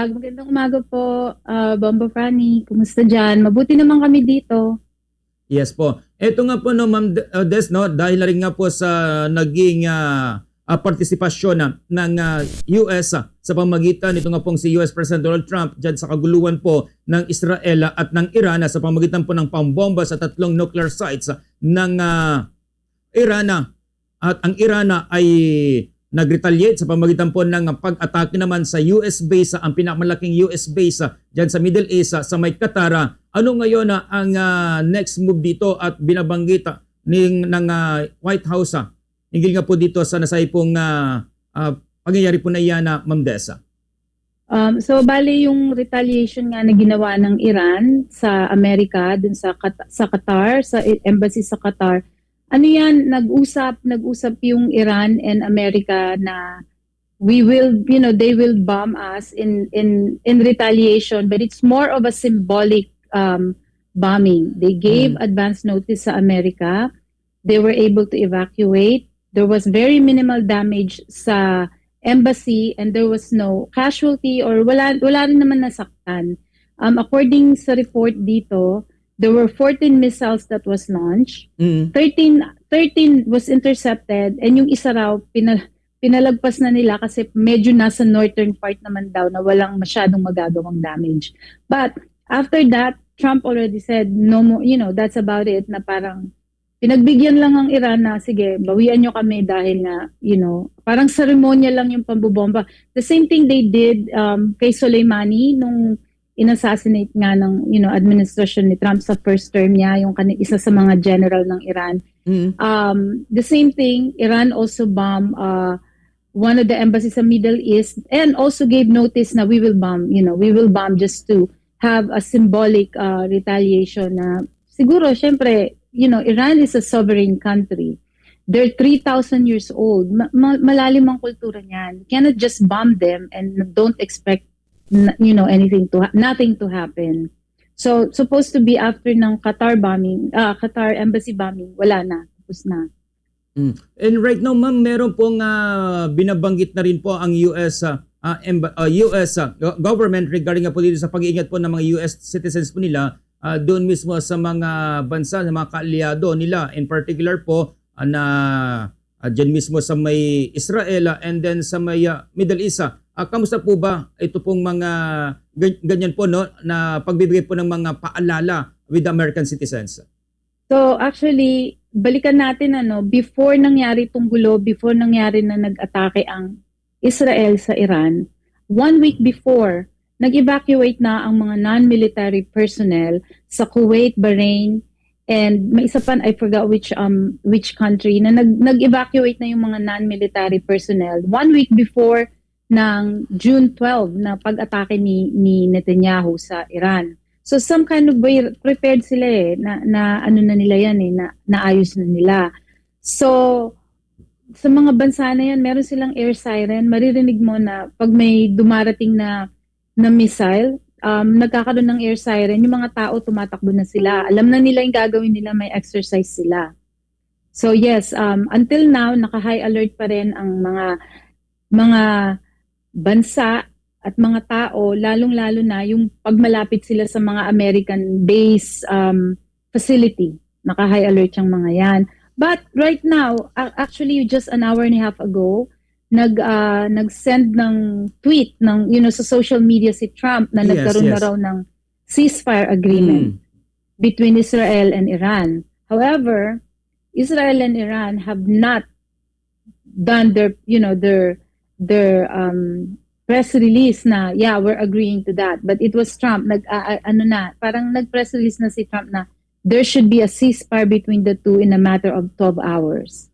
Mag, magandang umaga po, ah, Bomba Franny. Kumusta dyan? Mabuti naman kami dito. Yes po. Ito nga po no Ma'am uh, Des no dahil rin nga po sa naging ah, ah, partisipasyon na ng ah, US ah, sa pamagitan nito nga pong si US President Donald Trump diyan sa kaguluhan po ng Israel at ng Iran ah, sa pamagitan po ng pambomba sa tatlong nuclear sites ah, ng ah, Iran at ang Iran ay nag-retaliate sa pamagitan po ng pag-atake naman sa US base, ang pinakamalaking US base dyan sa Middle East sa may Qatar. Ano ngayon na ang ah, next move dito at binabanggit ah, ng, ng ah, White House ah, hinggil nga po dito sa nasay pong ah, ah, pangyayari po na iyan na Ma'am Desa. Um, so, bali yung retaliation nga na ginawa ng Iran sa Amerika, dun sa, Kat- sa Qatar, sa e- embassy sa Qatar, ano yan, nag-usap, nag-usap yung Iran and Amerika na we will, you know, they will bomb us in, in, in retaliation, but it's more of a symbolic um, bombing. They gave advance notice sa Amerika. They were able to evacuate. There was very minimal damage sa embassy and there was no casualty or wala wala rin naman nasaktan. Um, according sa report dito, there were 14 missiles that was launched. Mm. 13 13 was intercepted and yung isa raw pinal, pinalagpas na nila kasi medyo nasa northern part naman daw na walang masyadong magagawang damage. But after that, Trump already said no more, you know, that's about it na parang pinagbigyan lang ang Iran na sige, bawian nyo kami dahil nga, you know, parang seremonya lang yung pambubomba. The same thing they did um, kay Soleimani nung inassassinate nga ng, you know, administration ni Trump sa first term niya, yung kani- isa sa mga general ng Iran. Mm. Um, the same thing, Iran also bombed uh, one of the embassies sa Middle East and also gave notice na we will bomb, you know, we will bomb just to have a symbolic uh, retaliation na siguro, syempre, you know, Iran is a sovereign country. They're 3,000 years old. Ma- ma- malalim ang kultura niyan. You cannot just bomb them and don't expect, you know, anything to, nothing to happen. So, supposed to be after ng Qatar bombing, ah, Qatar embassy bombing, wala na. Tapos na. Mm. And right now, ma'am, meron pong ah, binabanggit na rin po ang US ah, emba- ah, US go- government regarding po dito sa pag-iingat po ng mga US citizens po nila ah, doon mismo sa mga bansa, sa mga kaalyado nila. In particular po ah, na ah, dyan mismo sa may Israel ah, and then sa may ah, Middle East. ah. Ah, kamusta po ba ito pong mga gan- ganyan po no na pagbibigay po ng mga paalala with American citizens? So, actually, balikan natin ano, before nangyari itong gulo, before nangyari na nag-atake ang Israel sa Iran, one week before, nag-evacuate na ang mga non-military personnel sa Kuwait, Bahrain, and may isa pa, I forgot which um which country, na nag, nag-evacuate na yung mga non-military personnel one week before ng June 12 na pag-atake ni, ni Netanyahu sa Iran. So some kind of way prepared sila eh na, na ano na nila yan eh na naayos na nila. So sa mga bansa na yan, meron silang air siren. Maririnig mo na pag may dumarating na na missile, um, nagkakaroon ng air siren, yung mga tao tumatakbo na sila. Alam na nila yung gagawin nila, may exercise sila. So yes, um, until now, naka-high alert pa rin ang mga mga bansa at mga tao, lalong-lalo na yung pagmalapit sila sa mga American base um, facility. Naka-high alert yung mga yan. But right now, actually just an hour and a half ago, nag ah, nag-send ng tweet ng you know sa social media si Trump na Yes, nagkaroon na yes. raw ng ceasefire agreement Mm. between Israel and Iran. However, Israel and Iran have not done their, you know, their their um, press release na yeah, we're agreeing to that. But it was Trump nag ah, ano na, parang nag-press release na si Trump na there should be a ceasefire between the two in a matter of 12 hours.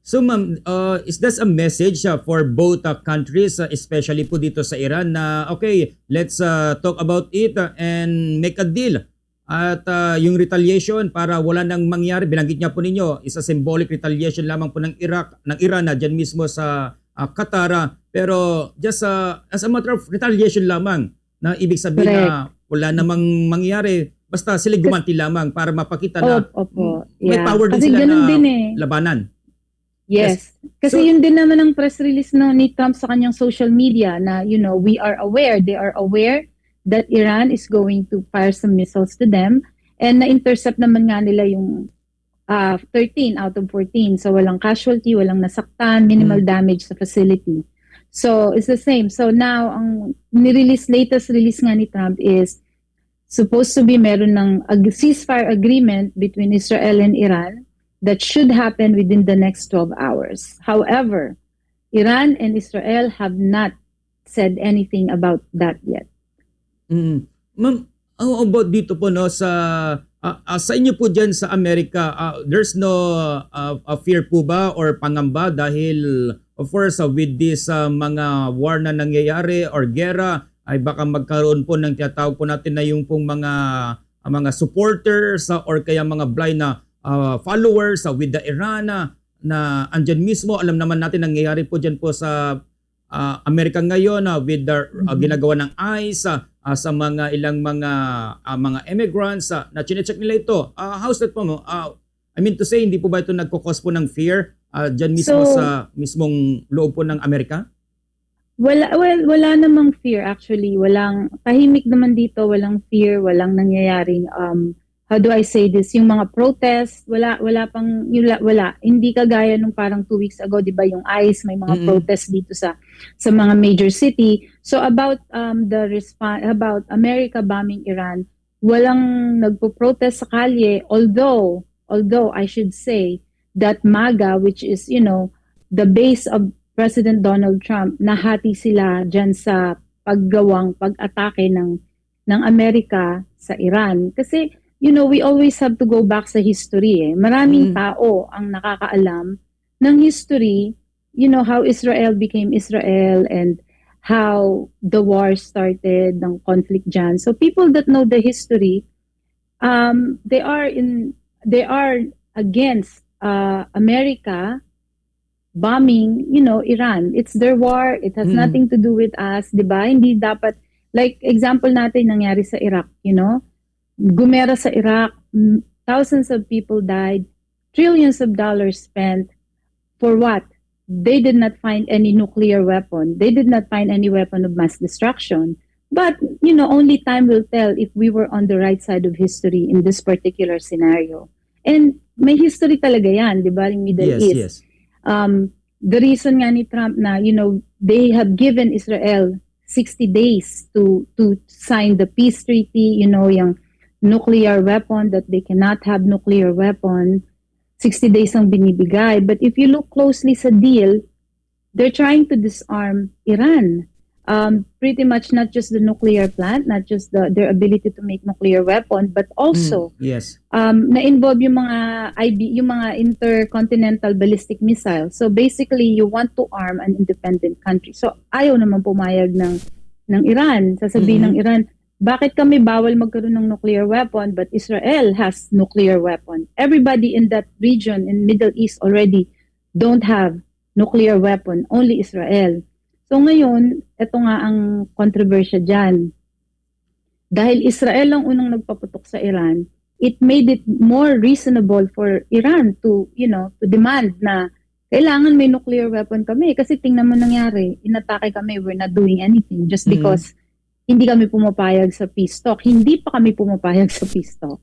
So ma'am, uh, is this a message uh, for both uh, countries, uh, especially po dito sa Iran na okay, let's uh, talk about it uh, and make a deal. At uh, yung retaliation para wala nang mangyari, binanggit niya po ninyo, is a symbolic retaliation lamang po ng Iraq, ng Iran na dyan mismo sa uh, Qatar. uh, Pero just uh, as a matter of retaliation lamang na ibig sabihin na wala namang mangyari. Basta sila gumanti lamang para mapakita na Opo, opo. may Yeah. power din Kasi sila na din eh. labanan. Yes. Kasi So- yun din naman ang press release no, ni Trump sa kanyang social media na, you know, we are aware, they are aware that Iran is going to fire some missiles to them and na-intercept naman nga nila yung ah, 13 out of 14. So walang casualty, walang nasaktan, minimal damage sa facility. So it's the same. So now, ang nirelease, latest release nga ni Trump is supposed to be meron ng ag- ceasefire agreement between Israel and Iran that should happen within the next 12 hours. However, Iran and Israel have not said anything about that yet. Mm. Ma'am, how about dito po no sa ah, ah, sa inyo po diyan sa Amerika, ah, there's no ah, ah, fear po ba or pangamba dahil of course ah, with this ah, mga war na nangyayari or gera ay baka magkaroon po ng tinatawag po natin na yung pong mga ah, mga supporters ah, or kaya mga blind na ah, followers ah, with the Iran ah, na andyan mismo alam naman natin nangyayari po diyan po sa ah, Amerika ngayon ah, with the Mhm. ginagawa ng ICE ah, ah, sa mga ilang mga ah, mga immigrants ah, na chinecheck nila ito. Ah, how's that po mo? Ah, I mean to say, hindi po ba ito nagkukos po ng fear ah, dyan mismo So- sa mismong loob po ng Amerika? Wala, well, wala namang fear actually. Walang, tahimik naman dito, walang fear, walang nangyayaring, um, how do I say this, yung mga protest, wala, wala pang, yun, wala. Hindi kagaya nung parang two weeks ago, di ba, yung ICE, may mga Mm-mm. protest dito sa, sa mga major city. So about um, the response, about America bombing Iran, walang nagpo-protest sa kalye, although, although I should say that MAGA, which is, you know, the base of President Donald Trump, nahati sila dyan sa paggawang pag-atake ng, ng Amerika sa Iran. Kasi, you know, we always have to go back sa history. Eh. Maraming Mm. tao ang nakakaalam ng history, you know, how Israel became Israel and how the war started, ng conflict dyan. So people that know the history, um, they are in, they are against uh, America bombing, you know, Iran. It's their war. It has Mm. nothing to do with us, 'di ba? Hindi dapat like example natin nangyari sa Iraq, you know? Gumera sa Iraq, thousands of people died, trillions of dollars spent for what? They did not find any nuclear weapon. They did not find any weapon of mass destruction. But, you know, only time will tell if we were on the right side of history in this particular scenario. And may history talaga yan, di ba, in Middle yes, East yes. um, the reason nga ni Trump na, you know, they have given Israel 60 days to to sign the peace treaty, you know, yung nuclear weapon that they cannot have nuclear weapon. 60 days ang binibigay. But if you look closely sa deal, they're trying to disarm Iran. Um, pretty much not just the nuclear plant, not just the, their ability to make nuclear weapon, but also Mm, yes. um, na-involve yung mga IB, yung mga intercontinental ballistic missiles. So basically, you want to arm an independent country. So ayaw naman pumayag ng ng Iran. Sasabihin Mhm. ng Iran, bakit kami bawal magkaroon ng nuclear weapon but Israel has nuclear weapon? Everybody in that region in Middle East already don't have nuclear weapon, only Israel. So ngayon, ito nga ang controversy dyan. Dahil Israel ang unang nagpaputok sa Iran, it made it more reasonable for Iran to, you know, to demand na kailangan may nuclear weapon kami. Kasi tingnan mo nangyari, inatake kami, we're not doing anything just Mhm. because hindi kami pumapayag sa peace talk. Hindi pa kami pumapayag sa peace talk.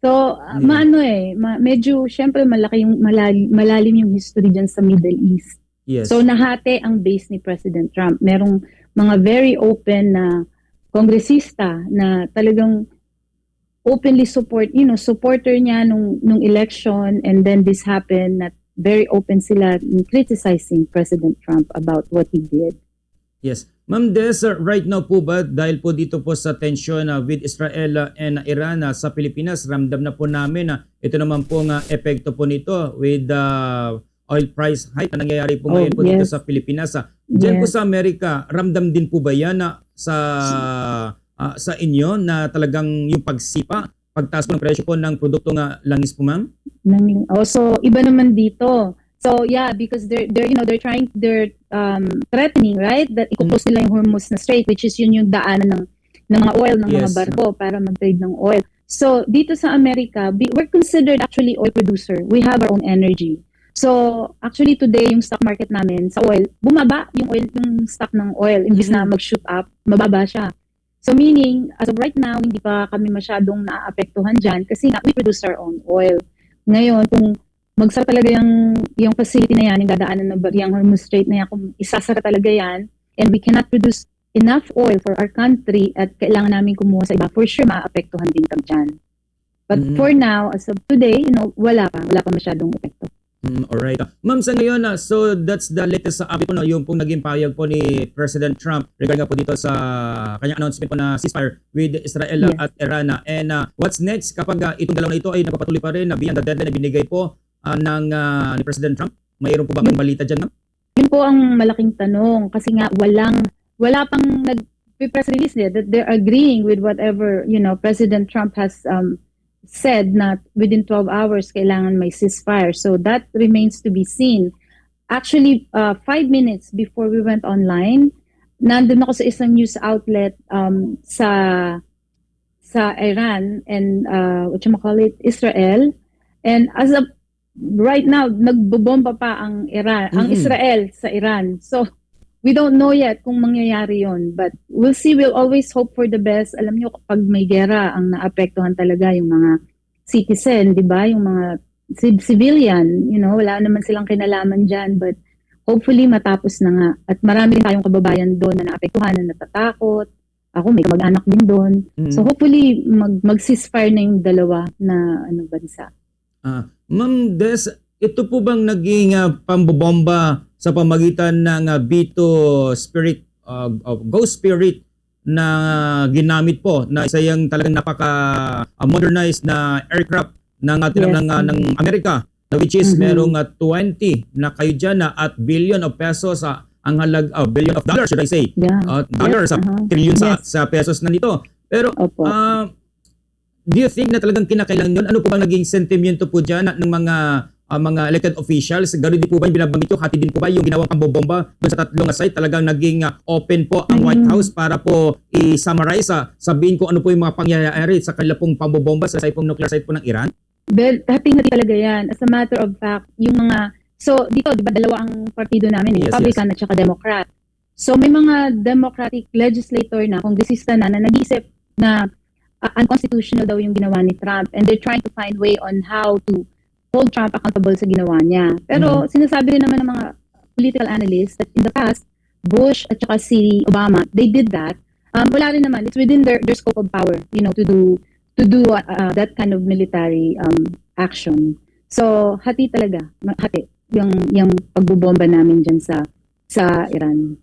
So, uh, Yeah. maano eh, ma- medyo, syempre malaki yung, malalim, malalim yung history dyan sa Middle East. Yes. So nahati ang base ni President Trump. Merong mga very open na kongresista na talagang openly support, you know, supporter niya nung nung election and then this happened na very open sila in criticizing President Trump about what he did. Yes. Ma'am Des, uh, right now po ba dahil po dito po sa tension uh, with Israel uh, and Iran uh, sa Pilipinas, ramdam na po namin na ito naman po nga epekto po nito with the oil price hike na nangyayari po Oh, ngayon po dito yes. sa Pilipinas. Uh, Diyan po Yes. sa Amerika, ramdam din po ba yan na sa ah, sa inyo na talagang yung pagsipa, pagtaas po ng presyo po ng produkto nga langis po ma'am? Oh, so iba naman dito. So yeah, because they're they're you know they're trying they're um threatening, right? That i-close nila yung Hormuz na Strait which is yun yung daanan ng ng mga oil ng mga Yes. barko para mag-trade ng oil. So dito sa Amerika, we- we're considered actually oil producer. We have our own energy. So, actually today yung stock market namin sa oil, bumaba yung oil yung stock ng oil imbis na Mhm. mag-shoot up, mababa siya. So meaning, as of right now, hindi pa kami masyadong naapektuhan dyan kasi nga, we produce our own oil. Ngayon, kung magsara talaga yung, yung facility na yan, yung dadaanan ng yung Hormuz Strait na yan, kung isasara talaga yan, and we cannot produce enough oil for our country at kailangan namin kumuha sa iba, for sure maapektuhan din kami dyan. But Mhm. for now, as of today, you know, wala pa, wala pa masyadong epekto. Mm, alright. Ma'am, sa ngayon, ah, so that's the latest sa update po, no, yung pong naging pahayag po ni President Trump regarding po dito sa kanyang announcement po na ceasefire with Israel Yes. at Iran. ah. And ah, what's next kapag ah, itong dalawa na ito ay napapatuloy pa rin na beyond the deadline na binigay po ah, ng ah, ni President Trump? Mayroon po ba kayong balita dyan, ma'am? Yun po ang malaking tanong kasi nga walang wala pang nag press release eh, that they're agreeing with whatever, you know, President Trump has um, said na within 12 hours kailangan may ceasefire. So that remains to be seen. Actually, uh, five minutes before we went online, nandun ako sa isang news outlet um, sa sa Iran and uh, what you call it, Israel. And as of right now, nagbobomba pa ang Iran, ang Mhm. Israel sa Iran. So, we don't know yet kung mangyayari yon but we'll see. We'll always hope for the best. Alam niyo kapag may gera ang naapektuhan talaga yung mga citizen di ba? Yung mga civ- civilian you know wala naman silang kinalaman diyan but hopefully matapos na nga. At marami tayong kababayan doon na naapektuhan na natatakot. Ako may kamag-anak din doon. Mm. so hopefully mag mag-ceasefire na yung dalawa na ano bansa Ah, Ma'am Des, ito po bang naging ah, pambobomba sa pamagitan ng ah, Bito Spirit, ah, ah, Ghost Spirit na ginamit po na isa yung talagang napaka ah, modernized na aircraft ng ating Yes. ng, ah, ng Amerika na which is Mhm. merong ah, 20 na kayo dyan na at billion of pesos sa ang halag ah, billion of dollars should I say yeah uh, dollars sa uh-huh. trillion sa Yes. sa pesos na nito pero opo Ah, do you think na talagang kinakailangan yun? Ano po bang naging sentimento po dyan ng mga ah, mga elected officials? Gano'n din po ba yung binabanggit yung hati din po ba yung ginawang pambobomba doon sa tatlong site? Talagang naging ah, open po ang White Mm. House para po i-summarize, ah, sabihin ko ano po yung mga pangyayari sa kanila pong pambobomba sa site pong nuclear site po ng Iran? Well, hati-hati talaga yan. As a matter of fact, yung mga, so dito, di ba, dalawa ang partido namin, eh, Yes, Republican at saka Democrat. So may mga Democratic legislator na, kongresista na, na nag-iisip na uh, unconstitutional daw yung ginawa ni Trump and they're trying to find way on how to hold Trump accountable sa ginawa niya. Pero sinasabi rin naman ng mga political analysts that in the past, Bush at saka si Obama, they did that. Um, wala rin naman. It's within their, their scope of power, you know, to do to do uh, uh, that kind of military um, action. So, hati talaga. Hati. Yung, yung pagbubomba namin dyan sa sa Iran.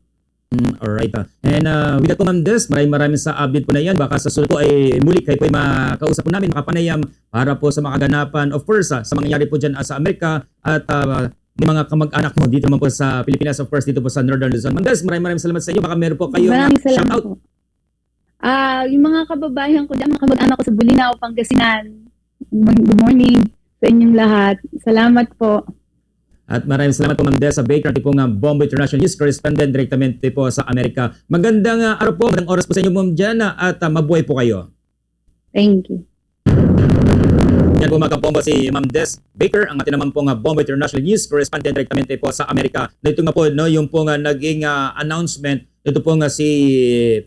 Alright. ah. And uh, with that po, Ma'am Des, maraming maraming sa update po na yan. Baka sa sunod po ay muli kayo po ay makausap po namin, makapanayam para po sa makaganapan, of course, ah, sa mangyayari po dyan ah, sa Amerika at uh, may mga kamag-anak mo dito naman po sa Pilipinas, of course, dito po sa Northern Luzon. Ma'am Des, maraming maraming salamat sa inyo. Baka meron po Maraming salamat shoutout. po. Ah, yung mga kababayan ko dyan, mga kamag-anak ko sa Bulinaw, Pangasinan. Good morning sa inyong lahat. Salamat po. At maraming salamat po Ma'am Des sa Baker, ating pong uh, Bombo International News Correspondent direktamente po sa Amerika. Magandang uh, araw po, magandang oras po sa inyo Ma'am Diana at uh, mabuhay po kayo. Thank you. Yan po mga kabomba si Ma'am Des Baker, ang ating naman pong uh, Bombo International News Correspondent direktamente po sa Amerika. Na ito nga po, no, yung pong uh, naging uh, announcement, ito po nga si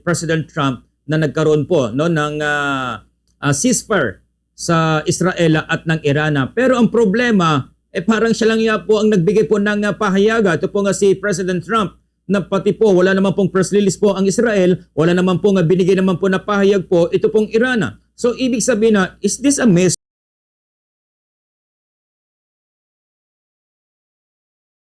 President Trump na nagkaroon po no, ng uh, uh, ceasefire sa Israel at ng Iran. Pero ang problema, eh parang siya lang nga po ang nagbigay po ng uh, pahayaga. Ito po nga si President Trump na pati po wala naman pong press release po ang Israel, wala naman pong uh, binigay naman po na pahayag po ito pong Iran. So ibig sabihin na, is this a mess